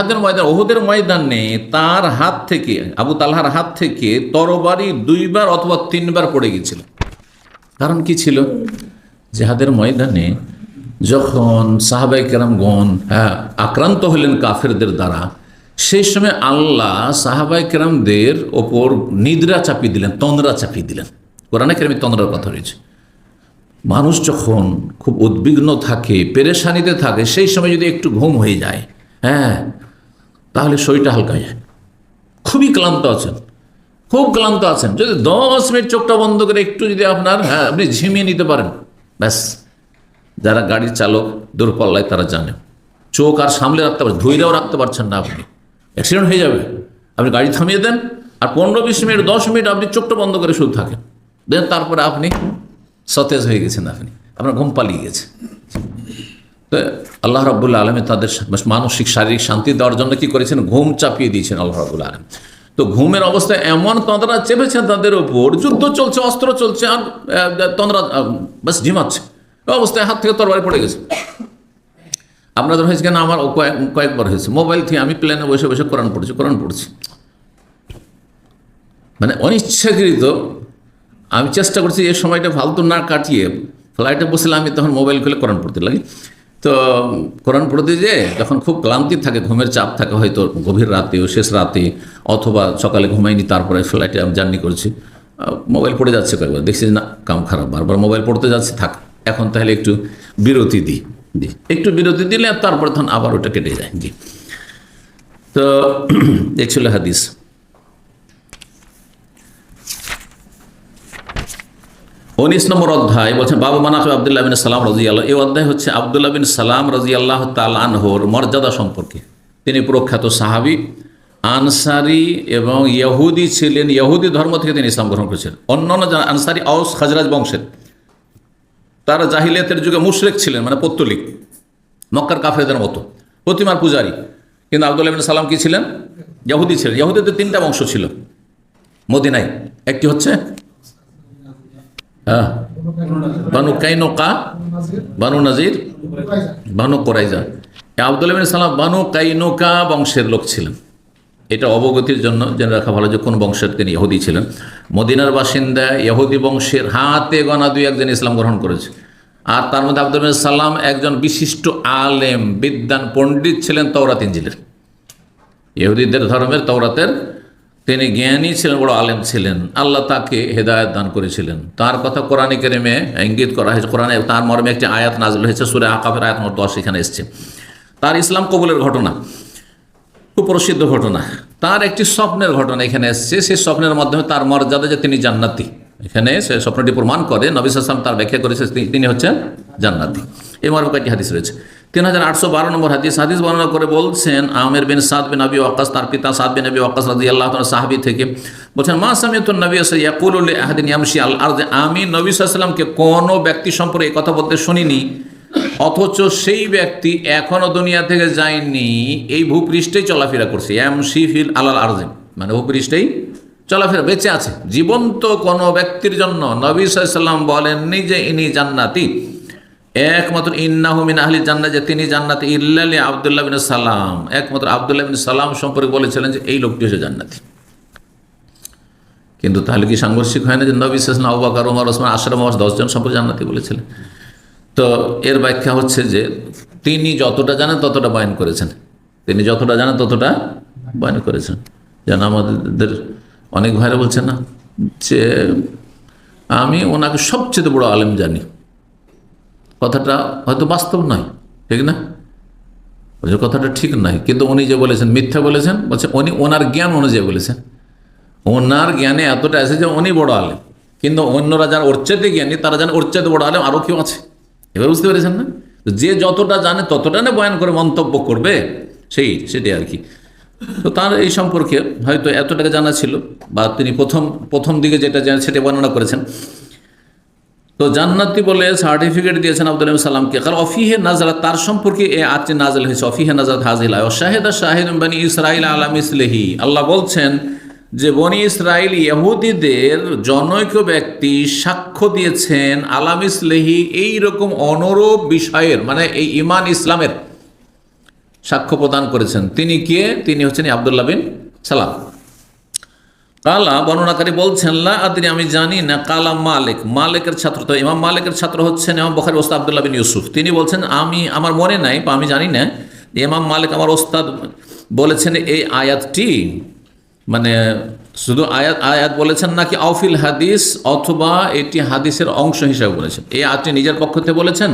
জেহাদের ময়দান, ওহুদের ময়দানে তার হাত থেকে, আবু তালহার হাত থেকে তরবারি দুইবার অথবা তিনবার পড়ে গিয়েছিল। কারণ কি ছিল? জেহাদের ময়দানে যখন সাহাবাই কেরামগণ হ্যাঁ আক্রান্ত হলেন কাফেরদের দ্বারা, সেই সময় আল্লাহ সাহাবাই কেরামদের ওপর নিদ্রা চাপিয়ে দিলেন, তন্দ্রা চাপিয়ে দিলেন। কোরআনে কেরামে তন্দ্রার কথা রয়েছে। মানুষ যখন খুব উদ্বিগ্ন থাকে, পেরেশানিতে থাকে, সেই সময় যদি একটু ঘুম হয়ে যায় হ্যাঁ তাহলে শরীরটা হালকা হয়ে খুবই ক্লান্ত আছেন। খুব ক্লান্ত আছেন। যদি দশ মিনিট চোখটা বন্ধ করে একটু যদি আপনার হ্যাঁ আপনি ঝিমিয়ে নিতে পারেন। ব্যাস। যারা গাড়ির চালক, দূরপাল্লায় তারা জানে। চোখ আর সামলে রাখতে পারছেন ধৈর্যও রাখতে পারছেন না আপনি। অ্যাক্সিডেন্ট হয়ে যাবে। আপনি গাড়ি থামিয়ে দেন আর পনেরো বিশ মিনিট, দশ মিনিট আপনি চোখটা বন্ধ করে শুধু থাকেন। দেন তারপরে আপনি সতেজ হয়ে গেছেন আপনি। আপনার ঘুম পালিয়ে গেছে। তো আল্লাহ রাবুল্লা আলমে তাদের মানসিক, শারীরিক শান্তি দেওয়ার জন্য কি করেছেন? ঘুম চাপিয়ে দিয়েছেন আল্লাহ রাবুল্লা আলম তো ঘুমের অবস্থায় এমন তন্দ্রা চেপেছেন তাদের ওপর যুদ্ধ চলছে, অস্ত্র চলছে, আর তন্দ্রা বাস ঝিমাচ্ছে। অবস্থায় হাত থেকে তরবারি পড়ে গেছে। আপনাদের হয়েছে কেন আমার কয়েক, কয়েকবার হয়েছে। মোবাইল থেকে আমি প্লেনে বসে বসে কোরআন পড়ছি কোরআন পড়ছি। মানে অনিচ্ছাকৃত, আমি চেষ্টা করছি এই সময়টা ফালতু না কাটিয়ে, ফ্লাইটে বসলে আমি তখন মোবাইল খুলে কোরআন পড়তে লাগি। তো কোরআন পড়তে যে যখন খুব ক্লান্তি থাকে, ঘুমের চাপ থাকে হয়তো গভীর রাতেও শেষ রাতে, অথবা সকালে ঘুমাইনি তারপরে ফ্লাইটে আমি জার্নি করছি মোবাইল পড়ে যাচ্ছে কয়েকবার। দেখছি না, কাম খারাপ। বারবার মোবাইল পড়তে যাচ্ছে, থাক। এখন তাহলে একটু বিরতি দিই জি একটু বিরতি দিলে তারপরে তখন আবার ওটা কেটে যায়। জি। তো, এই ছিল হাদিস। উনিশ নম্বর অধ্যায় বলছেন, বাবু মানাফ আবদুল্লাহ বিন সালাম রাজি আল্লাহ এই অধ্যায় হচ্ছে আবদুল্লাহ বিন সালাম রাজি আল্লাহ তালহর মর্যাদা সম্পর্কে। তিনি প্রখ্যাত সাহাবি, আনসারি এবং ইহুদি ছিলেন, ইহুদি ধর্ম থেকে তিনি ইসলাম গ্রহণ করেছেন। অন্যান্য আনসারি, আউস খাজরাজ বংশের, তারা জাহিলিয়াতের যুগে মুশরেক ছিলেন মানে পত্তলিক, মক্কার কাফেরদের মতো, প্রতিমার পূজারী। কিন্তু আবদুল্লাহ বিন সালাম কি ছিলেন? ইহুদি ছিলেন। ইহুদিদের তিনটা বংশ ছিল, মদিনায়। একটি হচ্ছে Banu Qaynuqa Banu Nadir? Banu Qurayza. Bin Salam, Banu Qaynuqa বংশের লোক ছিলেন। এটা অবগতির জন্য জেনে রাখা ভালো যে কোন বংশের তিনি ইহুদি ছিলেন। মদিনার বাসিন্দা, ইহুদি বংশের হাতে গনা দুই একজন ইসলাম গ্রহণ করেছে। আর তার মধ্যে আব্দুল সালাম একজন বিশিষ্ট আলেম বিদ্যান পণ্ডিত ছিলেন তওরাত ইঞ্জিলের ইহুদিদের ধর্মের তওরাতের তিনি জ্ঞানী ছিলেন, বড় আলেম ছিলেন। আল্লাহ তাকে হেদায়ত দান করেছিলেন। তার কথা কোরআন কেরেমে ইঙ্গিত করা হয়েছে। কোরআনে তার মর্মে একটি আয়াত নাজল হয়েছে, সুরে আকাফের আয়াত নম্বর দশ, এখানে এসছে। তার ইসলাম কবুলের ঘটনা খুব প্রসিদ্ধ ঘটনা। তার একটি স্বপ্নের ঘটনা এখানে এসছে। সেই স্বপ্নের মাধ্যমে তার মর্যাদা যে তিনি জান্নাতি। এখানে সে স্বপ্নটি প্রমাণ করে, নবী আসলাম তার ব্যাখ্যা করেছে, তিনি হচ্ছেন জান্নাতি। এই মর্মে কয়েকটি হাদিস রয়েছে। তিন হাজার আটশো বারো নম্বর হাদিস। হাদিস বর্ণনা করে বলছেন, আমের বিন সাদ বিন আবি ওয়াক্কাস, তার পিতা সাদ বিন আবি ওয়াক্কাস রাজি আল্লাহ সাহাবি থেকে বলছেন, মা সামিয়তুন নবী ইয়াকুল আহাদিন ইয়ামশি আল আর আমি নবী সাল্লামকে কোনো ব্যক্তি সম্পর্কে এই কথা বলতে শুনিনি, অথচ সেই ব্যক্তি এখনও দুনিয়া থেকে যায়নি, এই ভূপৃষ্ঠেই চলাফেরা করছে। এম শিফিল আলাল আরজিম মানে ভূপৃষ্ঠেই চলাফেরা, বেঁচে আছে। জীবন্ত কোনো ব্যক্তির জন্য নবী সাল্লাম বলেননি যে ইনি জান্নাতি। একমাত্র ইন্নাহুমিন আহলি জান্নাত, যে তিনি জান্নাতি ইল্লালি আবদুল্লাহ বিন সালাম। একমাত্র আবদুল্লাহ বিন সালাম সম্পর্কে বলেছিলেন যে এই লোকটি হচ্ছে জান্নাতি। কিন্তু তাহলে কি সাংঘর্ষিক হয় না যে নবী সালাম আবাকার ওমর, ওসমান আশরাম দশজন সম্পর্কে জান্নাতি বলেছিলেন? তো এর ব্যাখ্যা হচ্ছে যে তিনি যতটা জানেন ততটা বয়ান করেছেন। তিনি যতটা জানেন ততটা বয়ান করেছেন। যেন আমাদের অনেক ভাইরা বলছেন না যে আমি ওনাকে সবচেয়ে বড় আলেম জানি। কথাটা হয়তো বাস্তব নয়, ঠিক না? বলছে, কথাটা ঠিক নয়, কিন্তু উনি যে বলেছেন, মিথ্যা বলেছেন, বলছে, উনি ওনার জ্ঞান অনুযায়ী বলেছেন। ওনার জ্ঞানে এতটা আছে যে উনি বড় আলেম, কিন্তু অন্যরা যারা ওর জ্ঞানী, তারা জানে ওর বড় আলেম আরও কেউ আছে। এবার বুঝতে পেরেছেন না? যে যতটা জানে, ততটা না বয়ান করে মন্তব্য করবে, সেই, সেটাই আর কি। তো তার এই সম্পর্কে হয়তো এতটাকে জানা ছিল, বা তিনি প্রথম প্রথম দিকে যেটা জানেন সেটা বর্ণনা করেছেন। তো জান্নাতি বলে সার্টিফিকেট দিয়েছেন আব্দুল সালামকে। কারণ অফিহে নাজরা তার সম্পর্কে এ আজকে নাজল হয়েছে। অফিহে নাজরাত হাজিল শাহেদা শাহিদ বানি ইসরাইল আলাম ইসলেহি আল্লাহ বলছেন যে বনি ইসরাইল ইহুদিদের জনৈক ব্যক্তি সাক্ষ্য দিয়েছেন আলাম ইসলেহি এইরকম অনুরূপ বিষয়ের মানে এই ইমান ইসলামের সাক্ষ্য প্রদান করেছেন। তিনি কে? তিনি হচ্ছেন আবদুল্লাহ বিন সালাম। কালা বর্ণনাকারী বলছেন, লা আদিনি আমি জানি না, কালা মালিক। মালিকের ছাত্র তো, ইমাম মালিকের ছাত্র হচ্ছেন ইমাম বখারি ওস্তাদ আবদুল্লাহ বিন ইউসুফ। তিনি বলছেন, আমি, আমার মনে নাই, বা আমি জানি না, ইমাম মালিক আমার ওস্তাদ বলেছেন, এই আয়াতটি মানে শুধু আয়াত আয়াত বলেছেন নাকি আউফিল হাদিস, অথবা এটি হাদিসের অংশ হিসেবে বলেছেন? এই আয়াতটি নিজের পক্ষ থেকে বলেছেন,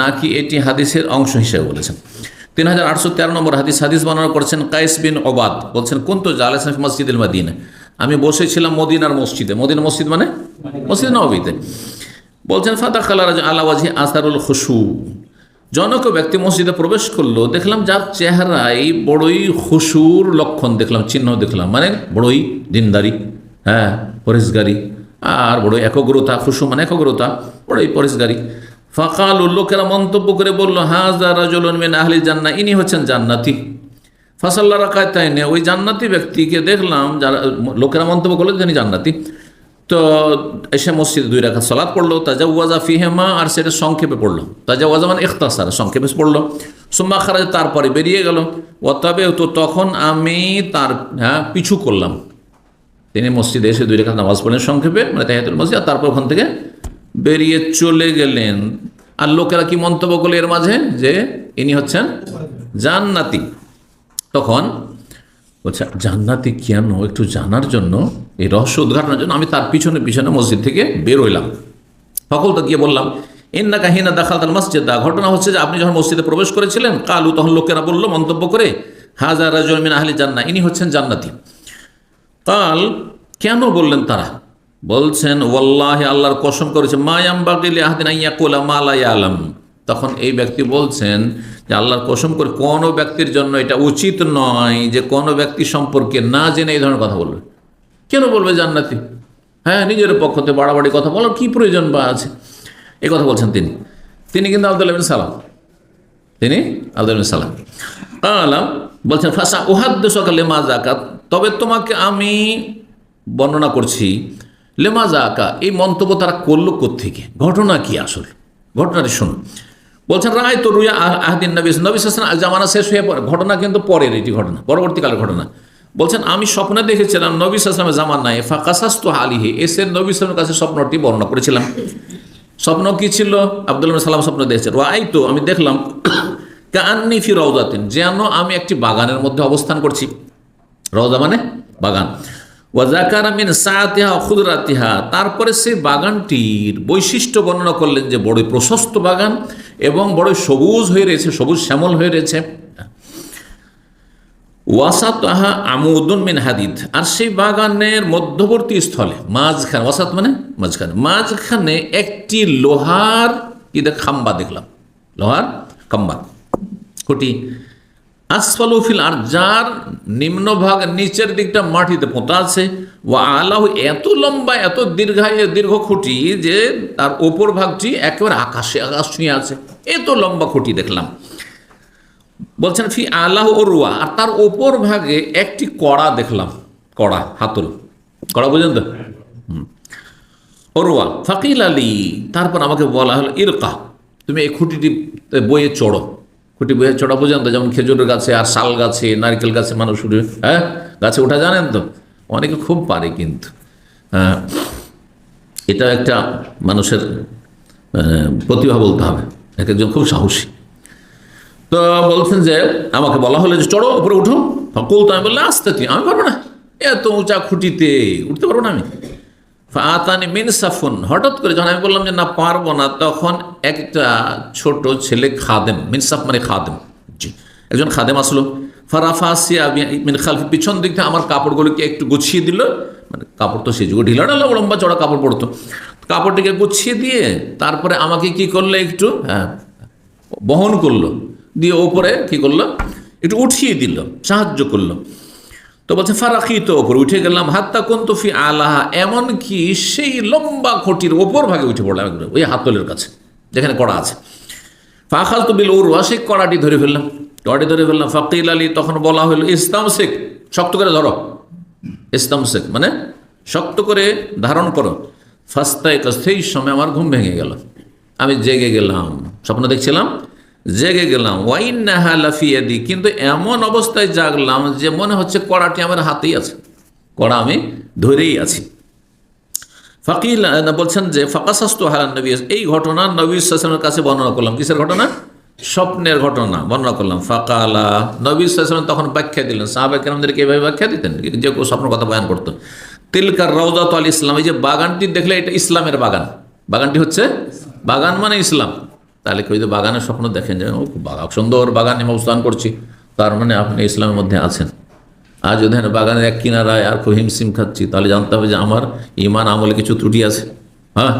নাকি এটি হাদিসের অংশ হিসেবে বলেছেন? তিন হাজার আটশো তেরো নম্বর হাদিস হাদিস বর্ণনা করেছেন কাইস বিন ওবাদ। বলছেন কোন তো জালেসান মসজিদুল মদিনা? আমি বসেছিলাম মদিনার মসজিদে। মদিনা মসজিদ মানে? মসজিদ নবীতে। বলছেন ফাতা খালার আলাওয়াজি আসারুল খুশু। জনক ব্যক্তি মসজিদে প্রবেশ করল দেখলাম যার চেহারায় বড়ই খুশুর লক্ষণ দেখলাম চিহ্ন দেখলাম। মানে বড়ই দিনদারি হ্যাঁ পরেশগারি আর বড় একগ্রতা খুশু মানে একগ্রতা বড়ই পরেশগারি ফাঁকাল লোকেরা মন্তব্য করে বলল হাজা রাজলন মেন আহলি জান্না ইনি হচ্ছেন জান্নাতি। ফাসাল্লা রাখায় তাই ওই জান্নাতি ব্যক্তিকে দেখলাম, যারা লোকেরা মন্তব্য করল তিনি জান্নাতি। তো এসে মসজিদে দুই রাখা সলাৎ পড়ল তাজা ওয়াজা ফিহেমা আর সেটা সংক্ষেপে পড়ল। তাজা ওয়াজা মানে ইখতাসার, সংক্ষেপে পড়ল। সুম্মা খারাজ তারপরে বেরিয়ে গেল। ও তবে তো তখন আমি তার হ্যাঁ পিছু করলাম। তিনি মসজিদে এসে দুই রেখা নামাজ পড়লেন সংক্ষেপে মানে তাহিয়াতুল মসজিদ, আর তারপর ওখান থেকে বেরিয়ে চলে গেলেন। আর লোকেরা কি মন্তব্য করল এর মাঝে? যে ইনি হচ্ছেন জান্নাতি। তখন বলছে, জান্নাতি কেন? একটু জানার জন্য, এই রহস্য উদ্ঘাটনের জন্য আমি তার পিছনে পিছনে মসজিদ থেকে বের হইলাম। সকল তো গিয়ে বললাম ইন্না কাহিনা দাখাল তার মসজিদ। দা ঘটনা হচ্ছে যে, আপনি যখন মসজিদে প্রবেশ করেছিলেন, কালু তখন লোকেরা বলল, মন্তব্য করে হাজার রাজমিন আহলি জান্না ইনি হচ্ছেন জান্নাতি। কাল কেন বললেন তারা? বলছেন, ওয়াল্লাহে আল্লাহর কসম করেছে মায়াম বাগিলি আহদিন আইয়া কোলা মালাই আলম তখন এই ব্যক্তি বলছেন যে আল্লাহর কসম করে কোনো ব্যক্তির জন্য এটা উচিত নয় যে কোনো ব্যক্তি সম্পর্কে না জেনে এই ধরনের কথা বলবে। কেন বলবে জান্নাতি? হ্যাঁ নিজের পক্ষ থেকে বাড়াবাড়ি কথা বলার কী প্রয়োজন বা আছে? এ কথা বলছেন তিনি। তিনি কিন্তু আব্দুল্লাহ বিন সালাম। তিনি আব্দুল বিন সালাম। আলাম বলছেন, ফাঁসা উহাদ্দ সকাল লেমা জাকাত তবে তোমাকে আমি বর্ণনা করছি, লেমা জাকা এই মন্তব্য তারা করল থেকে ঘটনা কি আসল? ঘটনাটি শুনুন। বলছেন, রায় তো আহ- আহদিন নবী নবী হাসান জামানা শেষ হয়ে পড়ে ঘটনা কিন্তু পরের এটি ঘটনা, পরবর্তীকালের ঘটনা। বলছেন, আমি স্বপ্নে দেখেছিলাম নবী সালামের জামান নাই ফাঁকাশাস্ত আলিহে, এসে নবী সালামের কাছে স্বপ্নটি বর্ণনা করেছিলাম। স্বপ্ন কি ছিল? আব্দুল সালাম স্বপ্ন দেখেছে। রাই তো, আমি দেখলাম কান্নি ফি রওজাতিন যেন আমি একটি বাগানের মধ্যে অবস্থান করছি। রওজা মানে বাগান। ওয়াজাকার মিন সাতিহা খুদরাতিহা। তারপরে সেই বাগানটির বৈশিষ্ট্য বর্ণনা করলেন যে বড়ই প্রশস্ত বাগান এবং বড়ই সবুজ হয়ে রয়েছে, সবুজ শ্যামল হয়ে রয়েছে। ওয়াসাত আহা আমুদুন মিন হাদিদ। আর সেই বাগানের মধ্যবর্তী স্থলে, মাঝখানে, ওয়াসাত মানে মাঝখানে মাঝখানে একটি লোহার, কি দেখ, খাম্বা দেখলাম। লোহার খাম্বা, খুঁটি। আসফালুফিল আর যার নিম্নভাগ নিচের দিকটা মাটিতে পোঁতা আছে। ও আলাহ, এত লম্বা, এত দীর্ঘায়, দীর্ঘ খুঁটি যে তার ওপর ভাগটি একেবারে আকাশে আকাশ ছুঁয়ে আছে। এত লম্বা খুঁটি দেখলাম। বলছেন, ফি আল্লাহ ও রুয়া, আর তার ওপর ভাগে একটি কড়া দেখলাম। কড়া, হাতল। কড়া বুঝলেন তো। অরুয়া ফাকিল আলী, তারপর আমাকে বলা হলো, ইরকা, তুমি এই খুঁটিটি বইয়ে চড়ো। খুঁটি বয়ে চড়া পর্যন্ত, যেমন খেজুরের গাছে আর শাল গাছে, নারকেল গাছে মানুষ উঠে হ্যাঁ? গাছে ওঠা জানেন তো? অনেকে খুব পারে কিন্তু হ্যাঁ? এটা একটা মানুষের প্রতিভা বলতে হবে, এক একজন খুব সাহসী। তো বলছেন যে, আমাকে বলা হলো যে, চড়ো, উপরে উঠো। ফকুল তো আমি বললে আসতে তুই। আমি পারব না, এত উঁচা খুঁটিতে উঠতে পারব না আমি। আতানি মিন সাফুন। হঠাৎ করে যখন আমি বললাম যে, না, পারব না, তখন একটা ছোট ছেলে খাদেম মিনসাফ মানে খাদেম। জি, একজন খাদেম আসলো। খালফি, পিছন দিক থেকে আমার কাপড়গুলোকে একটু গুছিয়ে দিল। মানে কাপড় তো সেই যুগে ঢিলা ঢালা, লম্বা চড়া কাপড় পরতো। কাপড়টিকে গুছিয়ে দিয়ে তারপরে আমাকে কি করল একটু হ্যাঁ বহন করল। দিয়ে ওপরে কি করল? একটু উঠিয়ে দিল, সাহায্য করল। তো বলছে, ফারাকি তো ওপরে উঠে গেলাম, হাত্তা কন্তফি আলাহা। এমন কি সেই লম্বা খটির ওপর ভাগে উঠে পড়লাম ওই হাতলের কাছে, যেখানে কড়া আছে। ফাখাল তো বিল ওরুয়া সেই কড়াটি ধরে ফেললাম। কড়াটি ধরে ফেললাম, ফাকিল আলী তখন বলা হলো ইসলাম শেখ শক্ত করে ধরো। ইসলাম শেখ মানে শক্ত করে ধারণ করো। ফাস্তায় সেই সময় আমার ঘুম ভেঙে গেল। আমি জেগে গেলাম। স্বপ্ন দেখছিলাম জেগে গেলাম। ওয়াইন নাহা লাফিয়াদি কিন্তু এমন অবস্থায় জাগলাম যে মনে হচ্ছে কড়াটি আমার হাতেই আছে। কড়া আমি ধরেই আছি। ফাকিল বলছেন যে ফাঁকাশাস্তু হারান নবী। এই ঘটনা নবী সাসনের কাছে বর্ণনা করলাম। কিসের ঘটনা? স্বপ্নের ঘটনা বর্ণনা করলাম। ফাকালা, নবী সাসন তখন ব্যাখ্যা দিলেন। সাহাবাকে আমাদেরকে এভাবে ব্যাখ্যা দিতেন? যে কেউ স্বপ্নের কথা বয়ান করতো। তিলকার রওজাত আল ইসলাম, এই যে বাগানটি দেখলে এটা ইসলামের বাগান। বাগানটি হচ্ছে বাগান মানে ইসলাম। তাহলে কেউ যদি বাগানের স্বপ্ন দেখেন যে, ও বাগান, সুন্দর বাগানে অবস্থান করছি। তার মানে আপনি ইসলামের মধ্যে আছেন। আর যদি হ্যাঁ বাগানের এক কিনারায় আর খুব হিমসিম খাচ্ছি, তাহলে জানতে হবে যে আমার ইমান আমলে কিছু ত্রুটি আছে। হ্যাঁ?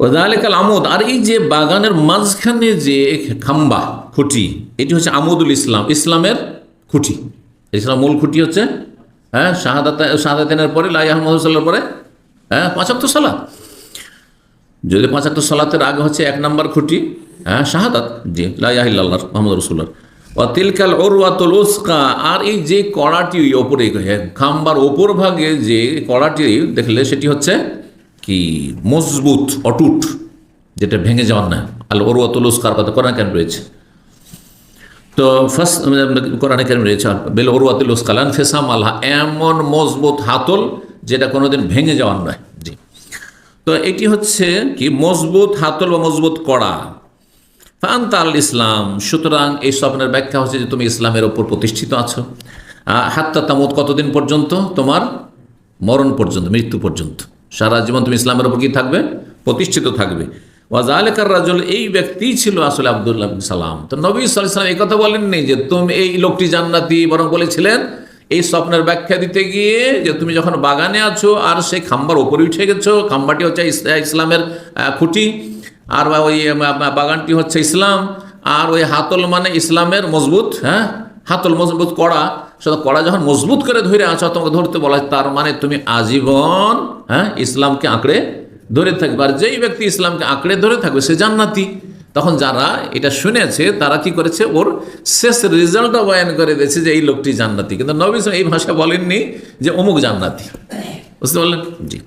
ওদালেকাল আমোদ, আর এই যে বাগানের মাঝখানে যে খাম্বা, খুঁটি, এটি হচ্ছে আমোদুল ইসলাম, ইসলামের খুঁটি। ইসলাম মূল খুঁটি হচ্ছে হ্যাঁ শাহাদাত, শাহাদাতেনের পরে লাই আহমদ সাল্লার পরে হ্যাঁ পাঁচাত্ত সালাত। যদি পাঁচাত্তর সালাতের আগে হচ্ছে এক নম্বর খুঁটি হ্যাঁ শাহাদাত, জি লাইল্লাহ মোহাম্মদ রসুল্লাহ ও তিলকাল ওরওয়াতুল উস্কা, আর এই যে কড়াটি ওপরে খাম্বার ওপর ভাগে যে কড়াটি দেখলে সেটি হচ্ছে কি? মজবুত, অটুট, যেটা ভেঙে যাওয়ার না। আল ওরওয়াতুল উস্কার কথা কোরআন কেন রয়েছে। তো ফার্স্ট কোরআনে কেন রয়েছে বেল ওরওয়াতুল উস্কালান ফেসাম আল্লাহ এমন মজবুত হাতল যেটা কোনোদিন ভেঙে যাওয়ার নয়। তো এটি হচ্ছে কি মজবুত হাতল বা মজবুত কড়া। ফান্তা আল ইসলাম, সুতরাং এই স্বপ্নের ব্যাখ্যা হচ্ছে যে তুমি ইসলামের ওপর প্রতিষ্ঠিত আছো। হাত্তা তামুদ কতদিন পর্যন্ত? তোমার মরণ পর্যন্ত, মৃত্যু পর্যন্ত। সারা জীবন তুমি ইসলামের ওপর কি থাকবে? প্রতিষ্ঠিত থাকবে। ওয়াজ আলেকার রাজল, এই ব্যক্তিই ছিল আসলে আবদুল্লাহ সালাম। তো নবী সাল্লাম এই কথা বলেননি যে, তুমি এই লোকটি জান্নাতি, বরং বলেছিলেন এই স্বপ্নের ব্যাখ্যা দিতে গিয়ে যে তুমি যখন বাগানে আছো আর সেই খাম্বার ওপরে উঠে গেছো খাম্বাটি হচ্ছে ইসলামের খুঁটি, আর ওই বাগানটি হচ্ছে ইসলাম, আর ওই হাতল মানে ইসলামের মজবুত হ্যাঁ? হাতল মজবুত কড়া সেটা কড়া যখন মজবুত করে ধরে আছো, তোমাকে ধরতে বলা তার মানে তুমি আজীবন হ্যাঁ ইসলামকে আঁকড়ে ধরে থাকবে। আর যেই ব্যক্তি ইসলামকে আঁকড়ে ধরে থাকবে, সে জান্নাতি। তখন যারা এটা শুনেছে, তারা কি করেছে? ওর শেষ রেজাল্টটা বয়ান করে দিয়েছে যে এই লোকটি জান্নাতি। কিন্তু নবী এই ভাষা বলেননি যে অমুক জান্নাতি। বুঝতে পারলেন? জি।